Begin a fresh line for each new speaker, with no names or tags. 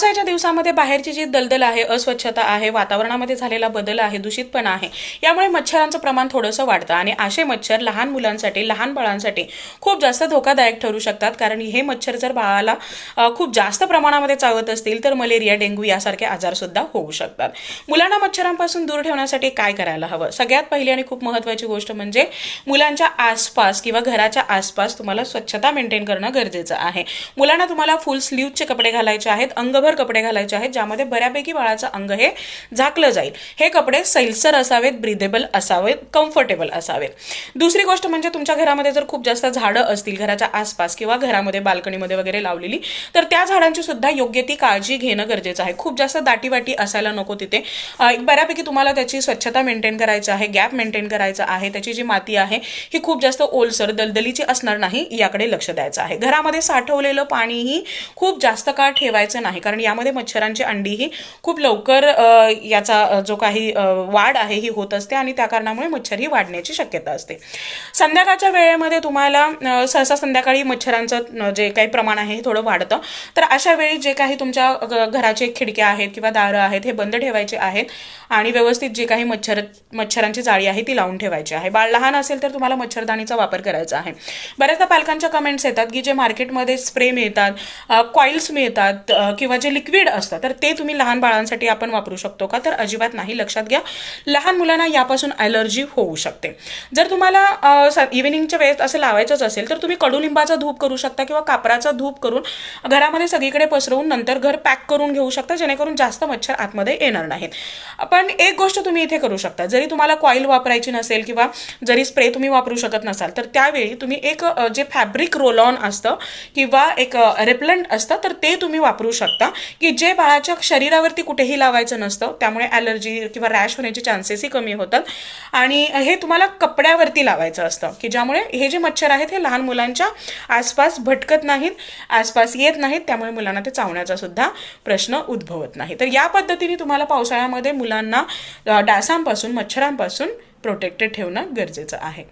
पावसाळ्याच्या दिवसामध्ये बाहेरची जी दलदल आहे अस्वच्छता आहे वातावरणामध्ये झालेला बदल आहे दूषितपणा आहे यामुळे मच्छरांचं प्रमाण थोडंसं वाढतं आणि असे मच्छर लहान मुलांसाठी लहान बाळांसाठी खूप जास्त धोकादायक ठरू शकतात. कारण हे मच्छर जर बाळाला खूप जास्त प्रमाणामध्ये चावत असतील तर मलेरिया डेंग्यू यासारखे आजारसुद्धा होऊ शकतात. मुलांना मच्छरांपासून दूर ठेवण्यासाठी काय करायला हवं? सगळ्यात पहिली आणि खूप महत्त्वाची गोष्ट म्हणजे मुलांच्या आसपास किंवा घराच्या आसपास तुम्हाला स्वच्छता मेंटेन करणं गरजेचं आहे. मुलांना तुम्हाला फुल स्लीवचे कपडे घालायचे आहेत अंगभर कपडे घालायचे आहेत ज्यामध्ये बऱ्यापैकी बाळाचं अंग हे झाकलं जाईल. हे कपडे सैलसर असावेत ब्रिदेबल असावेत कम्फर्टेबल असावेत. दुसरी गोष्ट म्हणजे तुमच्या घरामध्ये जर खूप जास्त झाडं असतील घराच्या आसपास किंवा घरामध्ये बाल्कनीमध्ये वगैरे लावलेली तर त्या झाडांची सुद्धा योग्य ती काळजी घेणं गरजेचं आहे. खूप जास्त दाटीवाटी असायला नको तिथे. बऱ्यापैकी तुम्हाला त्याची स्वच्छता मेंटेन करायची आहे गॅप मेंटेन करायचं आहे त्याची जी माती आहे ही खूप जास्त ओलसर दलदलीची असणार नाही याकडे लक्ष द्यायचं आहे. घरामध्ये साठवलेलं पाणीही खूप जास्त काळ ठेवायचं नाही कारण यामध्ये मच्छरांची अंडी ही खूप लवकर याचा जो काही वाढ आहे ही होत असते आणि त्या कारणामुळे मच्छर ही वाढण्याची शक्यता असते. संध्याकाळच्या वेळेमध्ये तुम्हाला सहसा संध्याकाळी मच्छरांचं जे काही प्रमाण आहे हे थोडं वाढतं. तर अशा वेळी जे काही तुमच्या घराचे खिडक्या आहेत किंवा दारं आहेत हे बंद ठेवायचे आहेत आणि व्यवस्थित जे काही मच्छर मच्छरांची जाळी आहे ती लावून ठेवायची आहे. बाळ लहान असेल तर तुम्हाला मच्छरदाणीचा वापर करायचा आहे. बऱ्याचदा पालकांच्या कमेंट्स येतात की जे मार्केटमध्ये स्प्रे मिळतात कॉईल्स मिळतात किंवा जे लिक्विड असतं तर ते तुम्ही लहान बाळांसाठी आपण वापरू शकतो का? तर अजिबात नाही. लक्षात घ्या. लहान मुलांना यापासून ॲलर्जी होऊ शकते. जर तुम्हाला इव्हिनिंगच्या वेळेस असं लावायचंच असेल तर तुम्ही कडुलिंबाचा धूप करू शकता किंवा कापराचा धूप करून घरामध्ये सगळीकडे पसरवून नंतर घर पॅक करून घेऊ शकता जेणेकरून जास्त मच्छर आतमध्ये येणार नाहीत. पण एक गोष्ट तुम्ही इथे करू शकता. जरी तुम्हाला कॉईल वापरायची नसेल किंवा जरी स्प्रे तुम्ही वापरू शकत नसाल तर त्यावेळी तुम्ही एक जे फॅब्रिक रोल ऑन असतं किंवा एक रेपलंट असतं तर ते तुम्ही वापरू शकता. की जे बाळाच्या शरीरावरती कुठेही लावायचं नसतं त्यामुळे ॲलर्जी किंवा रॅश होण्याचे चान्सेसही कमी होतात. आणि हे तुम्हाला कपड्यावरती लावायचं असतं की ज्यामुळे हे जे मच्छर आहेत हे लहान मुलांच्या आसपास भटकत नाहीत आसपास येत नाहीत त्यामुळे मुलांना ते चावण्याचा सुद्धा प्रश्न उद्भवत नाही. तर या पद्धतीने तुम्हाला पावसाळ्यामध्ये मुलांना डासांपासून मच्छरांपासून प्रोटेक्टेड ठेवणं गरजेचं आहे.